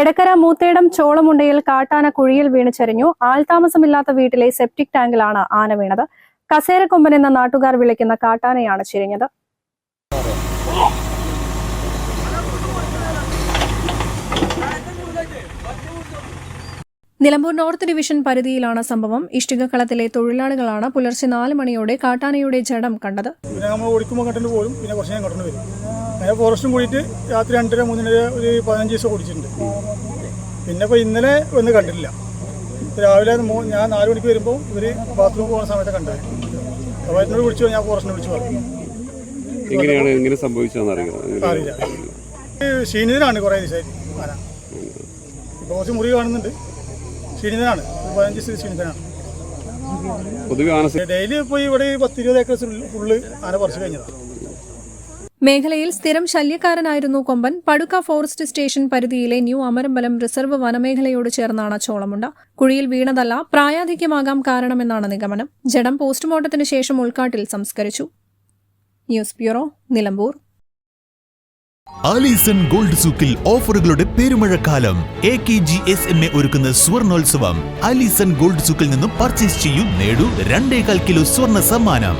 എടക്കര മൂത്തേടം ചോളമുണ്ടയിൽ കാട്ടാന കുഴിയിൽ വീണ് ചരിഞ്ഞു. ആൾതാമസമില്ലാത്ത വീട്ടിലെ സെപ്റ്റിക് ടാങ്കിലാണ് ആന വീണത്. കസേരക്കൊമ്പൻ എന്ന നാട്ടുകാർ വിളിക്കുന്ന കാട്ടാനയാണ് ചിരിഞ്ഞത്. നിലമ്പൂർ നോർത്ത് ഡിവിഷൻ പരിധിയിലാണ് സംഭവം. ഇഷ്ടികക്കളത്തിലെ തൊഴിലാളികളാണ് പുലർച്ചെ നാല് മണിയോടെ കാട്ടാനയുടെ ജഡം കണ്ടത്. പിന്നെ നമ്മൾ ഓടിക്കുമ്പോൾ കണ്ടിട്ട് പോലും പിന്നെ കുറച്ച് നേരം കണ്ടു വരും. ഫോറസ്റ്റും കൂടിയിട്ട് രാത്രി രണ്ടര മൂന്നര ഒരു പതിനഞ്ച് ദിവസം ഓടിച്ചിട്ടുണ്ട്. പിന്നെ ഇപ്പോൾ ഇന്നലെ ഒന്ന് കണ്ടിട്ടില്ല. രാവിലെ ഞാൻ നാല് മണിക്ക് വരുമ്പോൾ ഇവർ ബാത്റൂമിൽ പോകുന്ന സമയത്ത് കണ്ടത് അപ്പോൾ എന്നോട് വിളിച്ചു ഞാൻ ഫോറസ്റ്റിനെ വിളിച്ചു പറഞ്ഞു. എങ്ങനെയാണ് എങ്ങനെ സംഭവിച്ചതെന്ന് അറിയാം അറിയില്ല. ക്ഷീണിതനാണ് കുറേ ദിവസമായിട്ട്. ആന ഇപ്പോൾ കുറച്ച് മുറി കാണുന്നുണ്ട്. ക്ഷീണിതനാണ് പതിനഞ്ച് ദിവസം ക്ഷീണിതനാണ് പൊതുവെ ഡെയിലി ഇപ്പോൾ ഇവിടെ പത്തിരുപത് ഏക്കർ ഫുള്ള് ആന പറിച്ചു കഴിഞ്ഞതാണ് മേഖലയിൽ സ്ഥിരം ശല്യക്കാരനായിരുന്നു കൊമ്പൻ. പടുക്ക ഫോറസ്റ്റ് സ്റ്റേഷൻ പരിധിയിലെ ന്യൂ അമരമ്പലം റിസർവ് വനമേഖലയോട് ചേർന്നാണ് ചോളമുണ്ട. കുഴിയിൽ വീണതല്ല പ്രായാധിക്യമാകാം കാരണമെന്നാണ് നിഗമനം. ജഡം പോസ്റ്റ്മോർട്ടത്തിന് ശേഷം ഉൾക്കാട്ടിൽ സംസ്കരിച്ചു. News bureau Nilambur. Alison gold സൂക്കിൽ ഓഫറുകളുടെ പെരുമഴക്കാലം. A K G S M A ഒരുക്കുന്ന സ്വർണോത്സവം. ആലീസൺ ഗോൾഡ് സൂക്കിൽ നിന്നും പർച്ചേസ് ചെയ്യും നേടൂ രണ്ടേകാൽ കിലോ സ്വർണ സമ്മാനം.